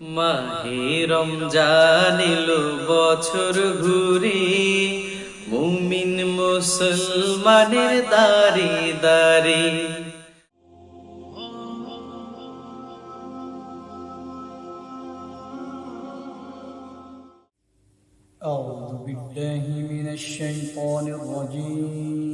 মাহিরম জানিল বছর ঘুরি মুমিন মুসলমানের দারি দারি। أعوذ بالله من الشيطان الرجيم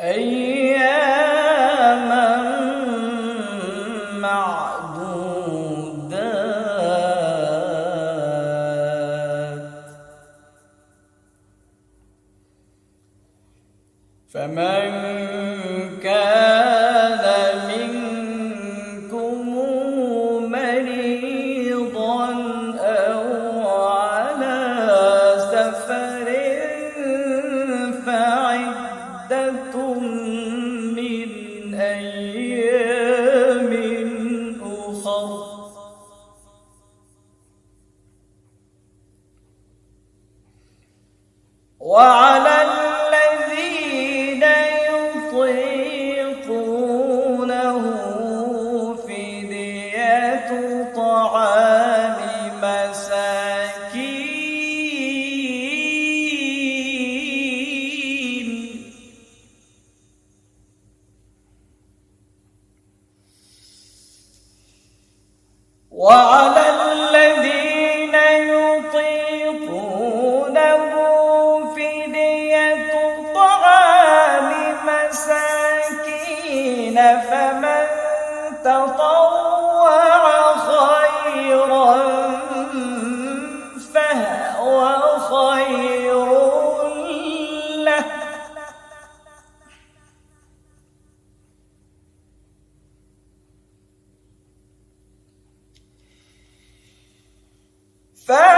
Ey Fair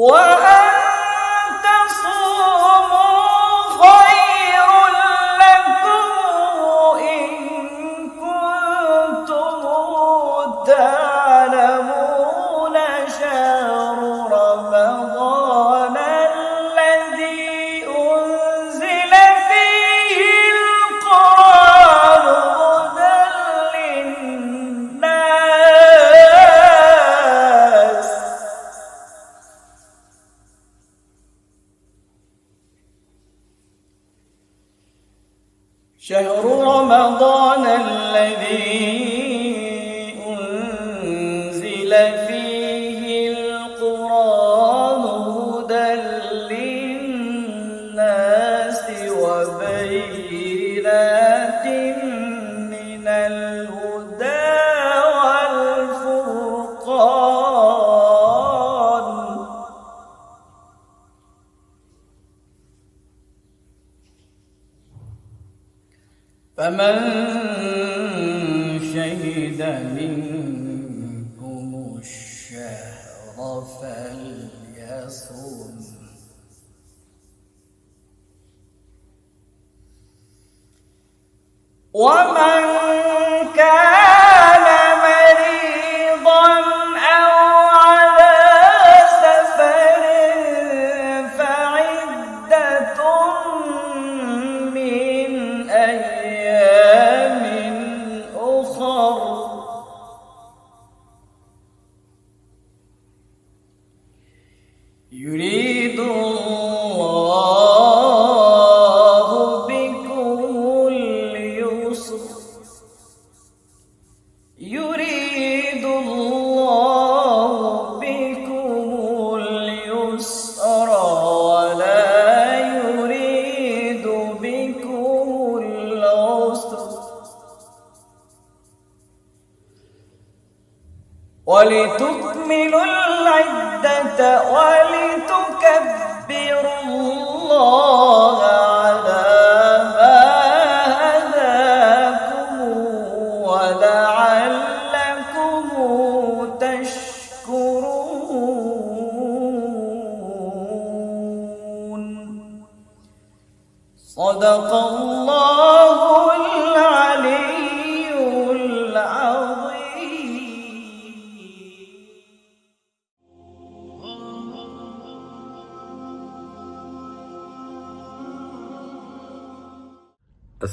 我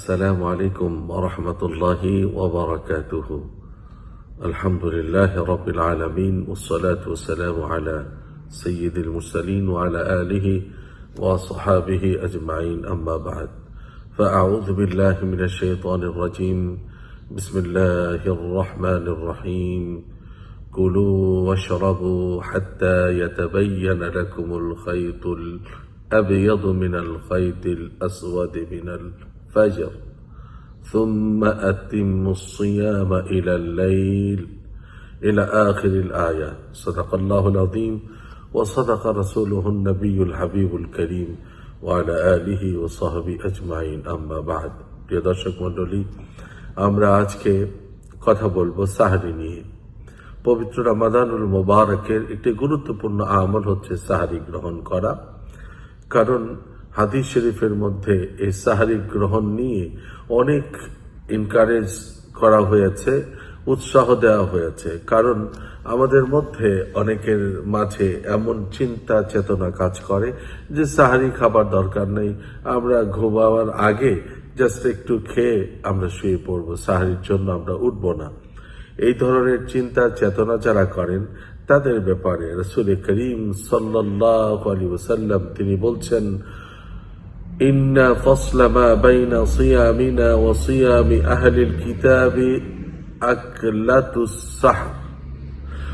السلام عليكم ورحمة الله وبركاته. الحمد لله رب العالمين والصلاة والسلام على سيد المرسلين وعلى آله وصحابه أجمعين. أما بعد فأعوذ بالله من الشيطان الرجيم. بسم الله الرحمن الرحيم. كلوا واشربوا حتى يتبين لكم الخيط الأبيض من الخيط الأسود من الفجر ثم أتموا الصيام إلى الليل إلى آخر الآية صدق الله العظيم وصدق رسوله النبي الحبيب الكريم وعلى آله وصحبه أجمعين أما بعد প্রিয় দর্শক মণ্ডলী আমরা আজকে কথা বলবো সাহারি নিয়ে পবিত্র রামাদানুল মোবারকের একটি গুরুত্বপূর্ণ আমল হচ্ছে সাহারি গ্রহণ করা কারণ হাদিস শরীফের মধ্যে এই সাহারি গ্রহণ নিয়ে অনেক ইনকারেজ করা হয়েছে, উৎসাহ দেওয়া হয়েছে। কারণ আমাদের মধ্যে অনেকের মাঝে এমন চিন্তা চেতনা কাজ করে যে সাহারি খাবার দরকার নেই, আমরা ঘুমাবার আগে জাস্ট একটু খেয়ে আমরা শুয়ে পড়ব, সাহারির জন্য আমরা উঠবো না। এই ধরনের চিন্তা চেতনা যারা করেন, তাদের ব্যাপারে রসুল করিম সাল্লাহ আলী ওসাল্লাম তিনি বলছেন ইন্না ফসলামা বাইনা সিয়ামিনা ও সিয়ামি আহলিল কিতাবি আকলাতুস সাহ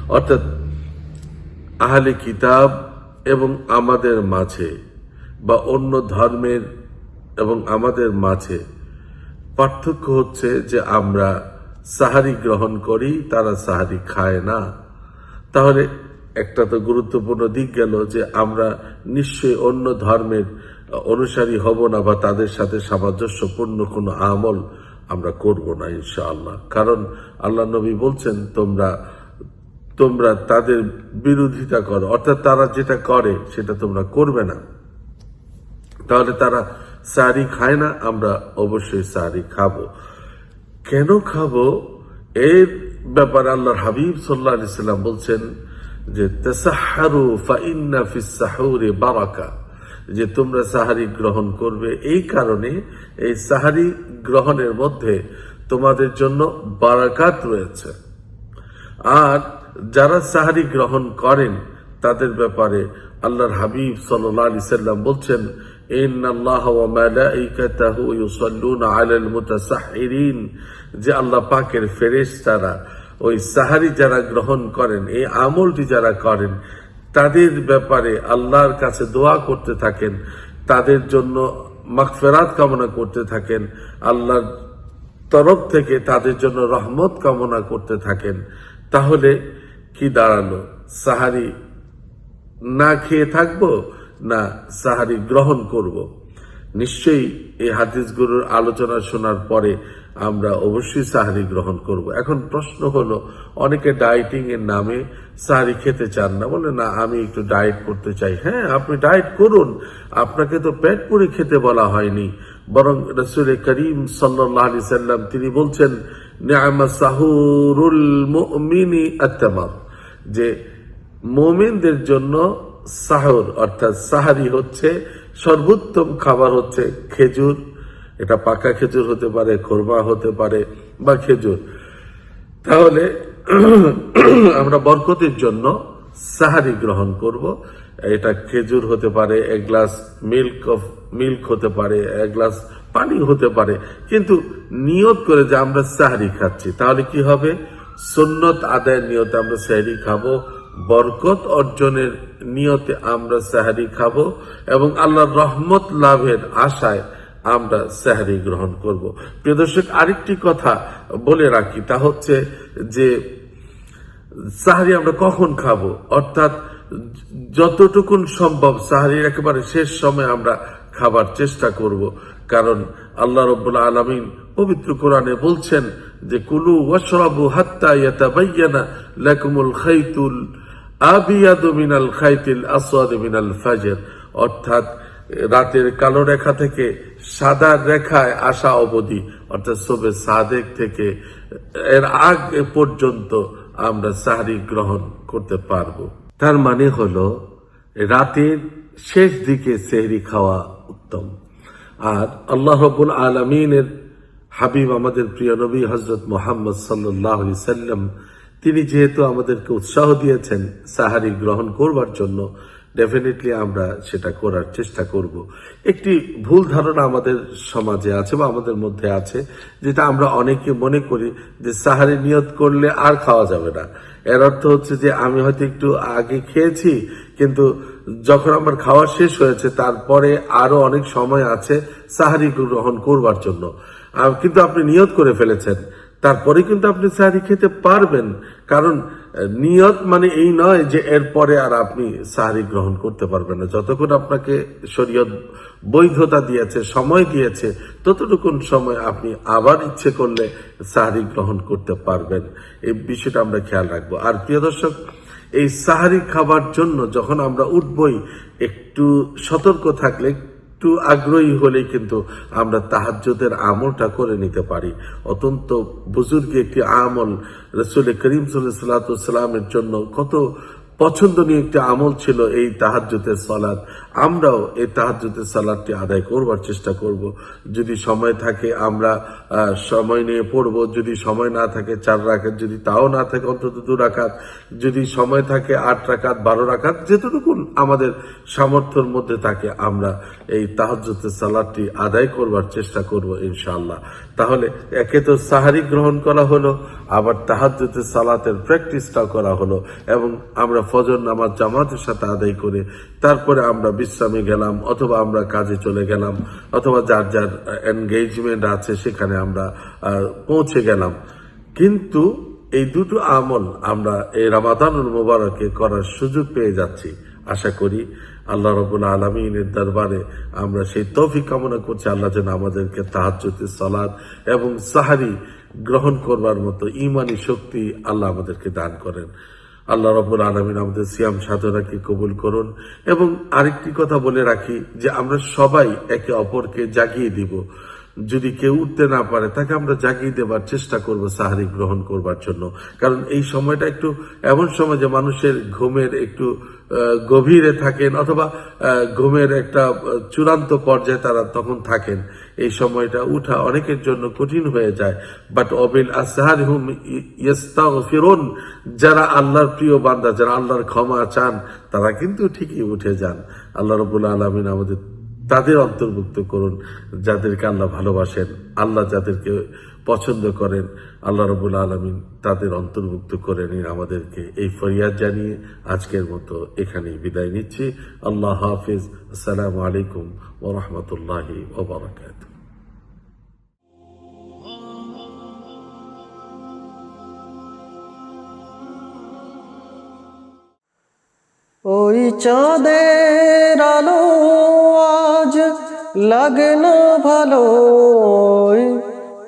অর্থাৎ আহলে কিতাব এবং আমাদের মাঝে বা অন্য ধর্মের এবং আমাদের মাঝে পার্থক্য হচ্ছে যে আমরা সাহারি গ্রহণ করি, তারা সাহারি খায় না। তাহলে একটা তো গুরুত্বপূর্ণ দিক গেল যে আমরা নিশ্চয়ই অন্য ধর্মের অনুসারী হব না বা তাদের সাথে সামঞ্জস্যপূর্ণ কোনো আমল আমরা করব না, ইনশাআল্লাহ। কারণ আল্লাহ নবী বলছেন, তোমরা তোমরা তাদের বিরোধিতা করো। অর্থাৎ তারা যেটা করে, সেটা তোমরা করবে না। তাহলে তারা সারি খায় না, আমরা অবশ্যই সারি খাব। কেন খাব? এর ব্যাপারে আল্লাহর হাবিব সাল্লাহ সাল্লাম বলছেন যে তেসাহারু ফাইন্না ফিস বারাকা। যে তোমরা সাহারি গ্রহণ করবে, এই কারণে এই সাহারি গ্রহণের মধ্যে তোমাদের জন্য বারাকাত রয়েছে। আর যারা সাহারি গ্রহণ করেন, তাদের ব্যাপারে আল্লাহর হাবিব সাল্লাহ আলি সাল্লাম বলছেন যে আল্লাহ পাকের ফেরেস তারা ওই সাহারি যারা গ্রহণ করেন, এই আমলটি যারা করেন তাদের ব্যাপারে আল্লাহর কাছে দোয়া করতে থাকেন, তাদের জন্য মাগফেরাত কামনা করতে থাকেন, আল্লাহর তরফ থেকে তাদের জন্য রহমত কামনা করতে থাকেন তাহলে কি দাঁড়াল সাহারি না খেয়ে থাকব না সাহারি গ্রহণ করব। নিশ্চয়ই এই হাদিসগুলোর আলোচনা শোনার পরে আমরা অবশ্যই সাহারি গ্রহণ করব। এখন প্রশ্ন হলো, অনেকে ডায়েটিং এর নামে সাহারি খেতে চান না। বলে, না, আমি একটু ডায়েট করতে চাই। হ্যাঁ আপনি ডায়েট করুন। আপনাকে তো পেট পুরে খেতে বলা হয়নি। বরং রসুল করিম সাল্লাহ আলি সাল্লাম তিনি বলছেন সাহুরুল যে মোমিনদের জন্য সাহর অর্থাৎ সাহারি হচ্ছে, সর্বোত্তম খাবার হচ্ছে খেজুর এটা পাকা খেজুর হতে পারে খোরমা হতে পারে, বা খেজুর। তাহলে আমরা বরকতের জন্য সাহারি গ্রহণ করব। এটা খেজুর হতে পারে, এক গ্লাস মিল্ক অফ, মিল্ক হতে পারে, এক গ্লাস পানি হতে পারে। কিন্তু নিয়ত করে যে আমরা সাহারি খাচ্ছি, তাহলে কি হবে? সুন্নত আদায়ের নিয়তে আমরা সাহারি খাব, বরকত অর্জনের নিয়তে আমরা সাহারি খাব, এবং আল্লাহর রহমত লাভের আশায় আমরা সাহারি গ্রহণ করব। প্রিয় দর্শক, আরেকটি কথা বলে রাখি, তা হচ্ছে যে সাহারি আমরা কখন খাব? অর্থাৎ যতটুকুন সম্ভব সাহারির একেবারে শেষ সময় আমরা খাবার চেষ্টা করব। কারণ আল্লাহ রব্বুল আলমিন পবিত্র কোরআনে বলছেন যে, কুলু ওয়াশরাবু হাত্তা ইয়াতাবাইয়ানা লাকুমুল খাইতুল আবিয়াদু মিনাল খাইতিল আসওয়াদ মিনাল ফাজর। অর্থাৎ রাতের কালো রেখা থেকে সাদা রেখায় আসা অবধি, অর্থাৎ সবে সাদেক থেকে, এর আগ পর্যন্ত আমরা সাহারি গ্রহণ করতে পারব। তার মানে হলো, রাতের শেষ দিকে সেহরি খাওয়া উত্তম। আর আল্লাহ রবুল আলমিনের হাবিব, আমাদের প্রিয় নবী হজরত মোহাম্মদ সাল্লাহ সাল্লাম তিনি যেহেতু আমাদেরকে উৎসাহ দিয়েছেন সাহারি গ্রহণ করবার জন্য ডেফিনেটলি আমরা সেটা করার চেষ্টা করব। একটি ভুল ধারণা আমাদের সমাজে আছে বা আমাদের মধ্যে আছে, যেটা আমরা অনেকে মনে করি যে সাহারি নিয়ত করলে আর খাওয়া যাবে না। এর অর্থ হচ্ছে যে আমি হয়তো একটু আগে খেয়েছি, কিন্তু যখন আমার খাওয়া শেষ হয়েছে, তারপরে আরও অনেক সময় আছে সাহারি গ্রহণ করবার জন্য। কিন্তু আপনি নিয়ত করে ফেলেছেন, তারপরে কিন্তু আপনি সাহারি খেতে পারবেন। কারণ নিয়ত মানে এই নয় যে এরপরে আর আপনি সাহারি গ্রহণ করতে পারবেন না। যতক্ষণ আপনাকে শরীয়ত বৈধতা দিয়েছে, সময় দিয়েছে, ততটুকুন সময় আপনি আবার ইচ্ছে করলে সাহারি গ্রহণ করতে পারবেন। এই বিষয়টা আমরা খেয়াল রাখব। আর প্রিয় দর্শক, এই সাহারি খাবার জন্য যখন আমরা উঠবই, একটু সতর্ক থাকলে একটু আগ্রহী হলে কিন্তু আমরা তাহাজ্জুদের আমলটা করে নিতে পারি। অত্যন্ত বুজুর্গ একটি আমল রসুল করিম সাল্লা সাল্লামের জন্য কত পছন্দনীয় একটি আমল ছিল এই তাহাজ্জুদের সালাদ আমরাও এই তাহাজ্জুদের সালাদটি আদায় করবার চেষ্টা করব। যদি সময় থাকে, আমরা সময় নিয়ে পড়ব। যদি সময় না থাকে, চার রাখাত যদি তাও না থাকে, অন্তত দু রাখাত যদি সময় থাকে, আট রাখাত বারো রাখাত যেটুকুন আমাদের সামর্থ্যের মধ্যে থাকে, আমরা এই তাহাজ্জুদের সালাদটি আদায় করবার চেষ্টা করব ইনশাআল্লাহ। তাহলে একে তো সাহারি গ্রহণ করা হলো, আবার তাহাজ্জুদের সালাতের প্র্যাকটিসটাও করা হলো, এবং আমরা ফজর নামাজ জামাতের সাথে আদায় করে তারপরে আমরা বিশ্রামে গেলাম অথবা আমরা কাজে চলে গেলাম অথবা যার যার এনগেজমেন্ট আছে সেখানে আমরা পৌঁছে গেলাম। কিন্তু এই দুটো আমল আমরা এই রামাদানুল মোবারকে করার সুযোগ পেয়ে যাচ্ছি। আশা করি আল্লাহ রবুল আলমিনের দরবারে আমরা সেই তৌফিক কামনা করছি আল্লাহ যেন আমাদেরকে তাহাজ্জুদের সালাদ এবং সাহারি গ্রহণ করবার মতো ইমানি শক্তি আল্লাহ আমাদেরকে দান করেন। আল্লাহ রবুল আলমিন আমাদের সিয়াম সাধনাকে কবুল করুন এবং আরেকটি কথা বলে রাখি যে আমরা সবাই একে অপরকে জাগিয়ে দিব। যদি কেউ উঠতে না পারে, তাকে আমরা জাগিয়ে দেবার চেষ্টা করব সাহারি গ্রহণ করবার জন্য। কারণ এই সময়টা একটু এমন সময় যে মানুষের ঘুমের একটু গভীরে থাকেন অথবা ঘুমের একটা চূড়ান্ত পর্যায়ে তারা তখন থাকেন। এই সময়টা উঠা অনেকের জন্য কঠিন হয়ে যায়। বাট অবিল আসহার হুম ফিরুন যারা আল্লাহর প্রিয় বান্দা, যারা আল্লাহর ক্ষমা চান, তারা কিন্তু ঠিকই উঠে যান। আল্লাহ রবুল্লা আলমিন আমাদের, তাদের অন্তর্ভুক্ত করুন, যাদেরকে আল্লাহ ভালোবাসেন। আল্লাহ যাদেরকে পছন্দ করেন, আল্লাহ রবুল আলমিন তাদের অন্তর্ভুক্ত করে নিন আমাদেরকে। এই ফরিয়াদ জানিয়ে আজকের মতো এখানেই বিদায় নিচ্ছি। আল্লাহ হাফিজ। আসসালামু আলাইকুম ও রহমতুল্লাহি ওই চাঁদের আলো আজ লাগে না ভালো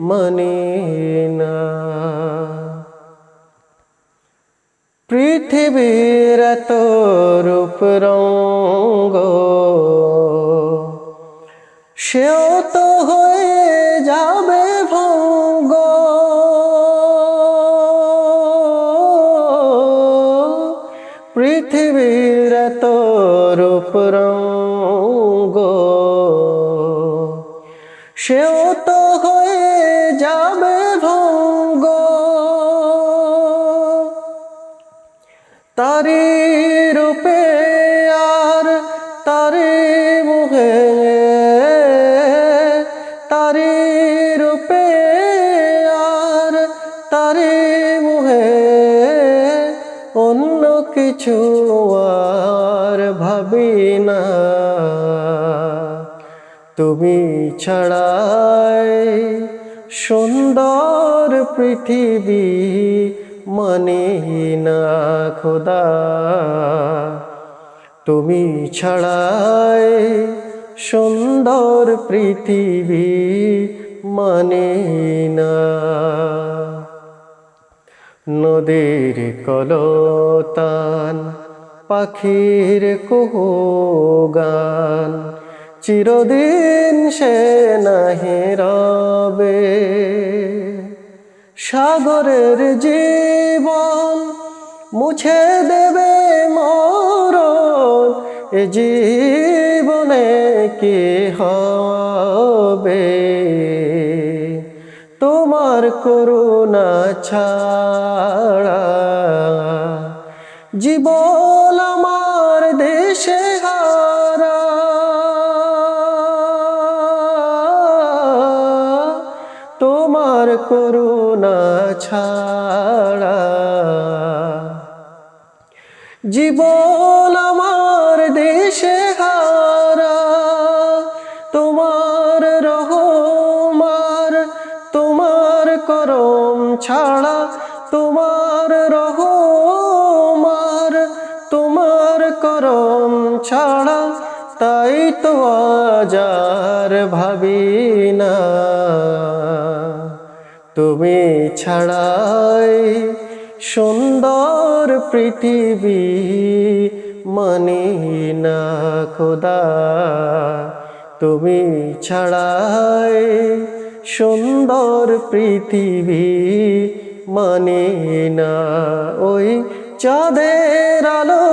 মানে না। পৃথিবীর এত রূপ রঙ্গ, সেও তো হয়ে যাবে ভঙ্গ পৃথিবীর এত রূপ রঙ্গ, সেও তো কিছু আর ভাবি না। তুমি ছাড়াই সুন্দর পৃথিবী মানে না, খোদা। তুমি ছাড়াই সুন্দর পৃথিবী মানে না। নদীর কলতান, পাখির কুহু গান চিরদিন সে নাহি রবে। সাগরের জীবন মুছে দেবে মরণ। এ জীবনে কি হবে করুণা ছাড়া জীবন আমার দেশে হারা। তোমার করুণা ছাড়া জীবন তুমি ছাড়াই সুন্দর পৃথিবী মানে না খোদা। তুমি ছাড়াই সুন্দর পৃথিবী মানে না। ওই চাঁদের আলো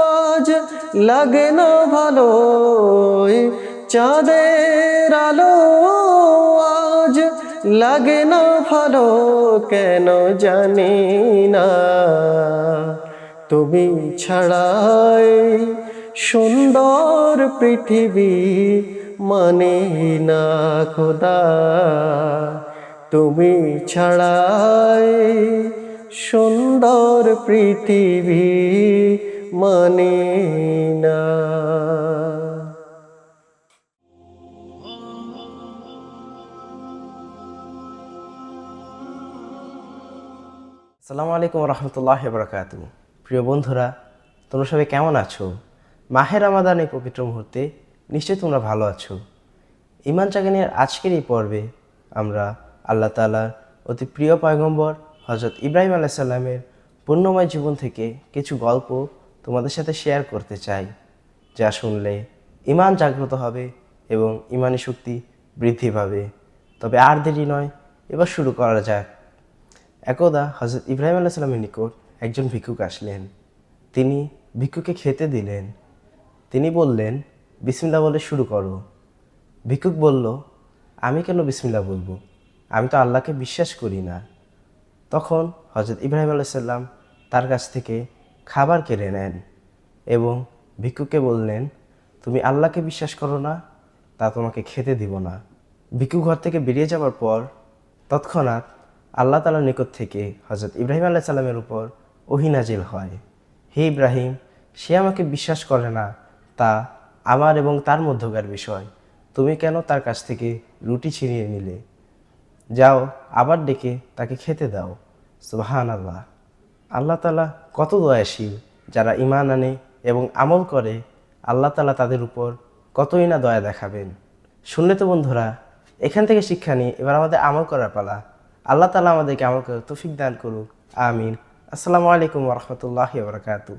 আজ লাগে না ভালো। চাঁদের আলো লাগে না ভালো কেন জানি না। তুমি ছাড়াই সুন্দর পৃথিবী মানে না খোদা। তুমি ছাড়াই সুন্দর পৃথিবী মানে না। আসসালামু আলাইকুম রহমতুল্লাহ বরকাত প্রিয় বন্ধুরা, তোমরা সবাই কেমন আছো? মাহের রামাদান এই পবিত্র মুহূর্তে নিশ্চয়ই তোমরা ভালো আছো। ইমান চাগানিয়ার আজকের এই পর্বে আমরা আল্লাহ তালার অতি প্রিয় পয়গম্বর হজরত ইব্রাহিম আলাইসাল্লামের পূর্ণময় জীবন থেকে কিছু গল্প তোমাদের সাথে শেয়ার করতে চাই, যা শুনলে ইমান জাগ্রত হবে এবং ইমানি শক্তি বৃদ্ধি পাবে। তবে আর দেরি নয়, এবার শুরু করা যাক। একদা হজরত ইব্রাহিম আল্লাহ সাল্লামের নিকট একজন ভিক্ষুক আসলেন। তিনি ভিক্ষুকে খেতে দিলেন। তিনি বললেন বিসমিল্লা বলে শুরু করো। ভিক্ষুক বলল, আমি কেন বিসমিল্লা বলব? আমি তো আল্লাহকে বিশ্বাস করি না। তখন হজরত ইব্রাহিম আলাইসাল্লাম তার কাছ থেকে খাবার কেড়ে নেন এবং ভিক্ষুকে বললেন, তুমি আল্লাহকে বিশ্বাস করো না, তা তোমাকে খেতে দিব না। ভিক্ষু ঘর থেকে বেরিয়ে যাওয়ার পর তৎক্ষণাৎ আল্লাহ তালার নিকট থেকে হজরত ইব্রাহিম আল্লাহ সাল্লামের উপর ওহিনাজিল হয়। হে ইব্রাহিম, সে আমাকে বিশ্বাস করে না, তা আমার এবং তার মধ্যকার বিষয়। তুমি কেন তার কাছ থেকে রুটি ছিনিয়ে নিলে? যাও, আবার ডেকে তাকে খেতে দাও। সুবাহান আল্লাহ আল্লাহ তালা কত দয়াশীল, যারা ইমান আনে এবং আমল করে, আল্লাহ তালা তাদের উপর কতই না দয়া দেখাবেন। শুনলে তো বন্ধুরা, এখান থেকে শিক্ষা নিয়ে এবার আমাদের আমল করার পালা। আল্লাহ তালা আমাদেরকে আমল করে তৌফিক দান করুক আমিন আসসালামু আলাইকুম রহমতুল্লাহ বরকাতু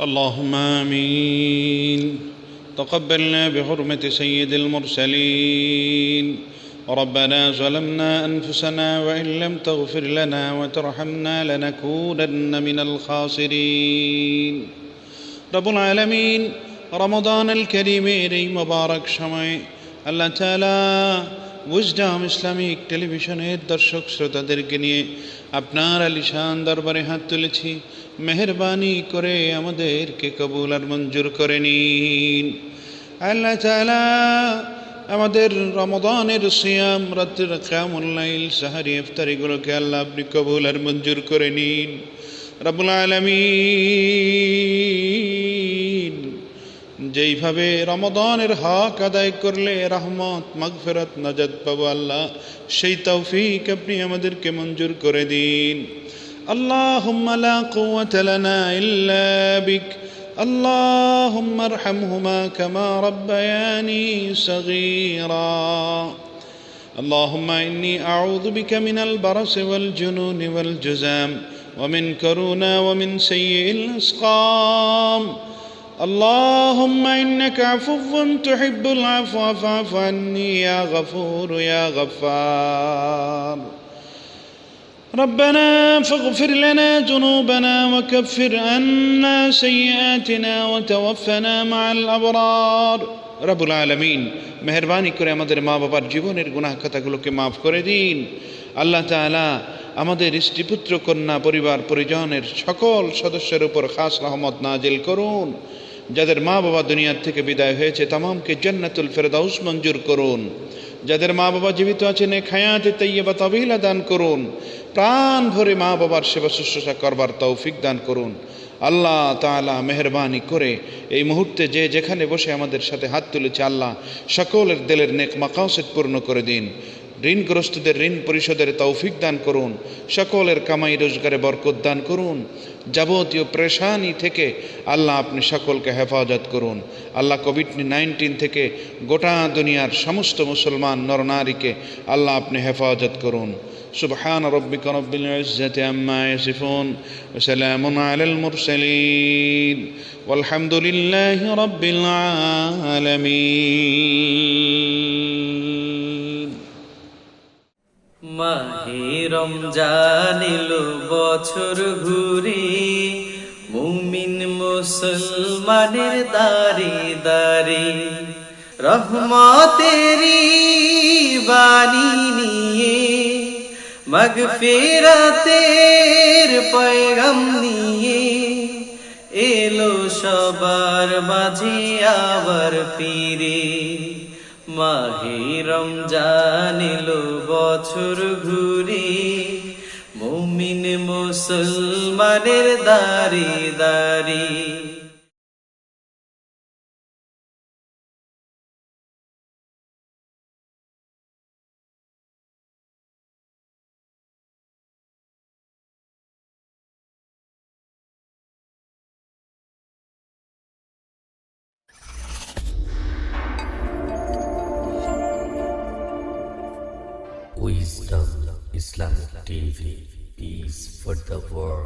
اللهم آمين تقبلنا بحرمة سيد المرسلين ربنا ظلمنا أنفسنا وإن لم تغفر لنا وترحمنا لنكونن من الخاسرين রবুল আলমিন রমদান আল করিমের এই মোবারক সময়ে আল্লাহ তালা বুঝডাম ইসলামিক টেলিভিশনের দর্শক শ্রোতাদেরকে নিয়ে আপনার আলিশান দরবারে হাত তুলেছি। মেহরবানি করে আমাদেরকে কবুল আর মঞ্জুর করে নিন। আল্লাহ তালা আমাদের রমদানের সিয়াম, রাত্রির কামুল্লাইল সাহারি ইফতারিগুলোকে আল্লাহ আপনি কবুল আর মঞ্জুর করে নিন। রবুল আলমিন যেইভাবে রমদানের হক আদায় করলে রহমত মাগফেরত নাজাদ পাবো আল্লাহ সেই তৌফিক আপনি আমাদেরকে মঞ্জুর করে দিন اللهم لا قوة لنا إلا بك اللهم ارحمهما كما ربياني صغيرا اللهم إني أعوذ بك من البرص والجنون والجزام ومن كرونا ومن سيء الأسقام اللهم إنك عفو تحب العفو فاعف عني يا غفور يا غفار ربنا فاغفر لنا ذنوبنا وكفر عنا سيئاتنا وتوفنا مع الأبرار رب العالمين মেহরবানি করে আমাদের মা বাবার জীবনের গুনাহ কথাগুলোকে মাফ করে দিন আল্লাহ তাআলা আমাদের স্ত্রীপুত্র, কন্যা, পরিবার, পরিজনের সকল সদস্যের উপর খাস রহমত নাজিল করুন। যাদের মা বাবা দুনিয়ার থেকে বিদায় হয়েছে, তামামকে জান্নাতুল ফেরদাউস মঞ্জুর করুন। যাদের মা বাবা জীবিত আছেন, এ খায়াতে তৈয়বা তবিলা দান করুন। প্রাণ ভরে মা বাবার সেবা শুশ্রূষা করবার তৌফিক দান করুন। আল্লাহ তাআলা মেহরবানি করে এই মুহূর্তে যে যেখানে বসে আমাদের সাথে হাত তুলেছে, আল্লাহ সকলের দিলের নেক মাকাসেদ পূর্ণ করে দিন। ঋণগ্রস্তদের ঋণ পরিশোধের তৌফিক দান করুন সকলের কামাই রোজগারে বরকত দান করুন যাবতীয় প্রেশানি থেকে আল্লাহ আপনি সকলকে হেফাজত করুন আল্লাহ কোভিড নাইন্টিন থেকে গোটা দুনিয়ার সমস্ত মুসলমান নরনারীকে আল্লাহ আপনি হেফাজত করুন سبحان ربك رب العزة عما يصفون وسلام على المرسلين والحمد لله رب العالمين মাহে রমজান এলো বছর ঘুরে, মুমিন মুসলমানের দারে দারে। রহমতেরি বাণী নিয়ে মগফিরাতের পয়গম নিয়ে এলো সবার মাঝে আবার ফিরে। মাহে রমজানিল বছর ঘুরি মুমিন মুসলমানের দারি দারি। For the world.